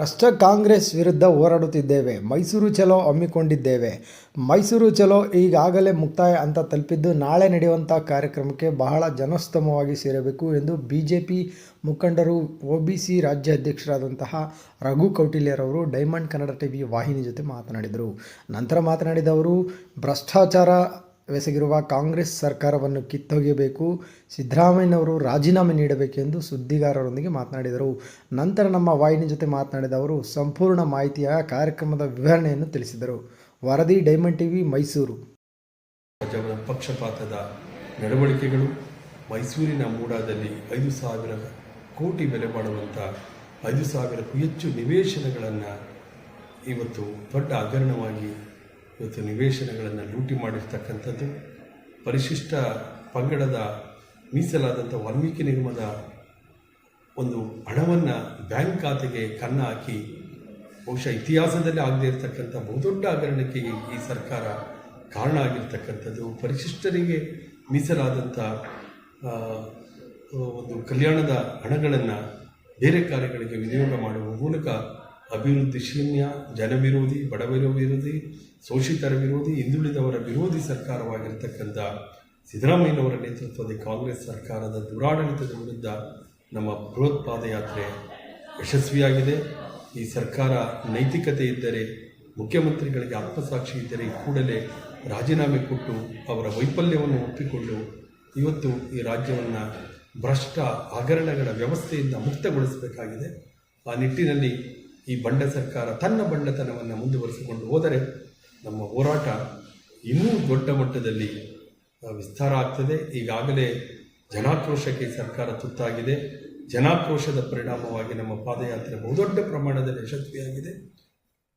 ಭ್ರಷ್ಟ ಕಾಂಗ್ರೆಸ್ ವಿರುದ್ಧ ಹೋರಾಡುತ್ತಿದ್ದೇವೆ. ಮೈಸೂರು ಚಲೋ ಹಮ್ಮಿಕೊಂಡಿದ್ದೇವೆ. ಮೈಸೂರು ಚಲೋ ಈಗಾಗಲೇ ಮುಕ್ತಾಯ ಅಂತ ತಲುಪಿದ್ದು ನಾಳೆ ನಡೆಯುವಂಥ ಕಾರ್ಯಕ್ರಮಕ್ಕೆ ಬಹಳ ಜನಸ್ತಮವಾಗಿ ಸೇರಬೇಕು ಎಂದು ಬಿ ಜೆ ಪಿ ಮುಖಂಡರು, ಒ ಬಿ ಸಿ ರಾಜ್ಯ ಅಧ್ಯಕ್ಷರಾದಂತಹ ರಘು ಕೌಟಿಲ್ಯರವರು ಡೈಮಂಡ್ ಕನ್ನಡ ಟಿ ವಿ ವಾಹಿನಿ ಜೊತೆ ಮಾತನಾಡಿದರು. ನಂತರ ಮಾತನಾಡಿದ ಅವರು, ಭ್ರಷ್ಟಾಚಾರ ಎಸಗಿರುವ ಕಾಂಗ್ರೆಸ್ ಸರ್ಕಾರವನ್ನು ಕಿತ್ತೊಗೆಯಬೇಕು, ಸಿದ್ದರಾಮಯ್ಯನವರು ರಾಜೀನಾಮೆ ನೀಡಬೇಕೆಂದು ಸುದ್ದಿಗಾರರೊಂದಿಗೆ ಮಾತನಾಡಿದರು. ನಂತರ ನಮ್ಮ ವಾಹಿನಿ ಜೊತೆ ಮಾತನಾಡಿದ ಅವರು, ಸಂಪೂರ್ಣ ಮಾಹಿತಿಯ ಕಾರ್ಯಕ್ರಮದ ವಿವರಣೆಯನ್ನು ತಿಳಿಸಿದರು. ವರದಿ, ಡೈಮಂಡ್ ಟಿವಿ, ಮೈಸೂರು. ಪಕ್ಷಪಾತದ ನಡವಳಿಕೆಗಳು, ಮೈಸೂರಿನ ಮೂಡಾದಲ್ಲಿ ಐದು ಸಾವಿರ ಕೋಟಿ ಬೆಲೆ ಮಾಡುವಂಥ ಐದು ಸಾವಿರಕ್ಕೂ ಹೆಚ್ಚು ನಿವೇಶನಗಳನ್ನು ಇವತ್ತು ದೊಡ್ಡ ಹಗರಣವಾಗಿ ಇವತ್ತು ನಿವೇಶನಗಳನ್ನು ಲೂಟಿ ಮಾಡಿರ್ತಕ್ಕಂಥದ್ದು ಪರಿಶಿಷ್ಟ ಪಂಗಡದ ಮೀಸಲಾದಂಥ ವಾಲ್ಮೀಕಿ ನಿಗಮದ ಒಂದು ಹಣವನ್ನು ಬ್ಯಾಂಕ್ ಖಾತೆಗೆ ಕನ್ನ ಹಾಕಿ ಬಹುಶಃ ಇತಿಹಾಸದಲ್ಲಿ ಆಗದೇ ಇರತಕ್ಕಂಥ ಬಹುದೊಡ್ಡ ಹಗರಣಕ್ಕೆ ಈ- ಸರ್ಕಾರ ಕಾರಣ ಆಗಿರ್ತಕ್ಕಂಥದ್ದು. ಪರಿಶಿಷ್ಟರಿಗೆ ಮೀಸಲಾದಂಥ ಒಂದು ಕಲ್ಯಾಣದ ಹಣಗಳನ್ನು ಬೇರೆ ಕಾರ್ಯಗಳಿಗೆ ವಿನಿಯೋಗ ಮಾಡುವ ಮೂಲಕ ಅಭಿವೃದ್ಧಿ ಶೂನ್ಯ, ಜನವಿರೋಧಿ ಬಡವರ ವಿರೋಧಿ ಶೋಷಿತರ ವಿರೋಧಿ ಹಿಂದುಳಿದವರ ವಿರೋಧಿ ಸರ್ಕಾರವಾಗಿರ್ತಕ್ಕಂಥ ಸಿದ್ದರಾಮಯ್ಯನವರ ನೇತೃತ್ವದ ಕಾಂಗ್ರೆಸ್ ಸರ್ಕಾರದ ದುರಾಡಳಿತದ ವಿರುದ್ಧ ನಮ್ಮ ಬೃಹತ್ ಪಾದಯಾತ್ರೆ ಯಶಸ್ವಿಯಾಗಿದೆ. ಈ ಸರ್ಕಾರ ನೈತಿಕತೆ ಇದ್ದರೆ, ಮುಖ್ಯಮಂತ್ರಿಗಳಿಗೆ ಆತ್ಮಸಾಕ್ಷಿ ಇದ್ದರೆ ಕೂಡಲೇ ರಾಜೀನಾಮೆ ಕೊಟ್ಟು ಅವರ ವೈಫಲ್ಯವನ್ನು ಒಪ್ಪಿಕೊಂಡು ಇವತ್ತು ಈ ರಾಜ್ಯವನ್ನು ಭ್ರಷ್ಟ ಹಗರಣಗಳ ವ್ಯವಸ್ಥೆಯಿಂದ ಮುಕ್ತಗೊಳಿಸಬೇಕಾಗಿದೆ. ಆ ನಿಟ್ಟಿನಲ್ಲಿ ಈ ಬಂಡ ಸರ್ಕಾರ ತನ್ನ ಬಂಡತನವನ್ನು ಮುಂದುವರಿಸಿಕೊಂಡು ಹೋದರೆ ನಮ್ಮ ಹೋರಾಟ ಇನ್ನೂ ದೊಡ್ಡ ಮಟ್ಟದಲ್ಲಿ ವಿಸ್ತಾರ ಆಗ್ತದೆ. ಈಗಾಗಲೇ ಜನಾಕ್ರೋಶಕ್ಕೆ ಸರ್ಕಾರ ತುತ್ತಾಗಿದೆ. ಜನಾಕ್ರೋಶದ ಪರಿಣಾಮವಾಗಿ ನಮ್ಮ ಪಾದಯಾತ್ರೆ ಬಹುದೊಡ್ಡ ಪ್ರಮಾಣದಲ್ಲಿ ಯಶಸ್ವಿಯಾಗಿದೆ.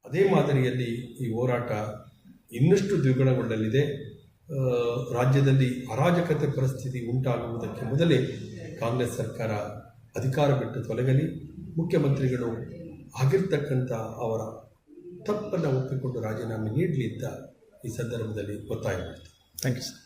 ಅದೇ ಮಾದರಿಯಲ್ಲಿ ಈ ಹೋರಾಟ ಇನ್ನಷ್ಟು ದ್ವಿಗುಣಗೊಳ್ಳಲಿದೆ. ರಾಜ್ಯದಲ್ಲಿ ಅರಾಜಕತೆ ಪರಿಸ್ಥಿತಿ ಉಂಟಾಗುವುದಕ್ಕೆ ಮೊದಲೇ ಕಾಂಗ್ರೆಸ್ ಸರ್ಕಾರ ಅಧಿಕಾರ ಬಿಟ್ಟು ತೊಲಗಲಿ. ಮುಖ್ಯಮಂತ್ರಿಗಳು ಆಗಿರ್ತಕ್ಕಂಥ ಅವರ ತಪ್ಪನ್ನು ಒಪ್ಪಿಕೊಂಡು ರಾಜೀನಾಮೆ ನೀಡಲಿ ಅಂತ ಈ ಸಂದರ್ಭದಲ್ಲಿ ಒತ್ತಾಯ ಥ್ಯಾಂಕ್ ಯು ಸರ್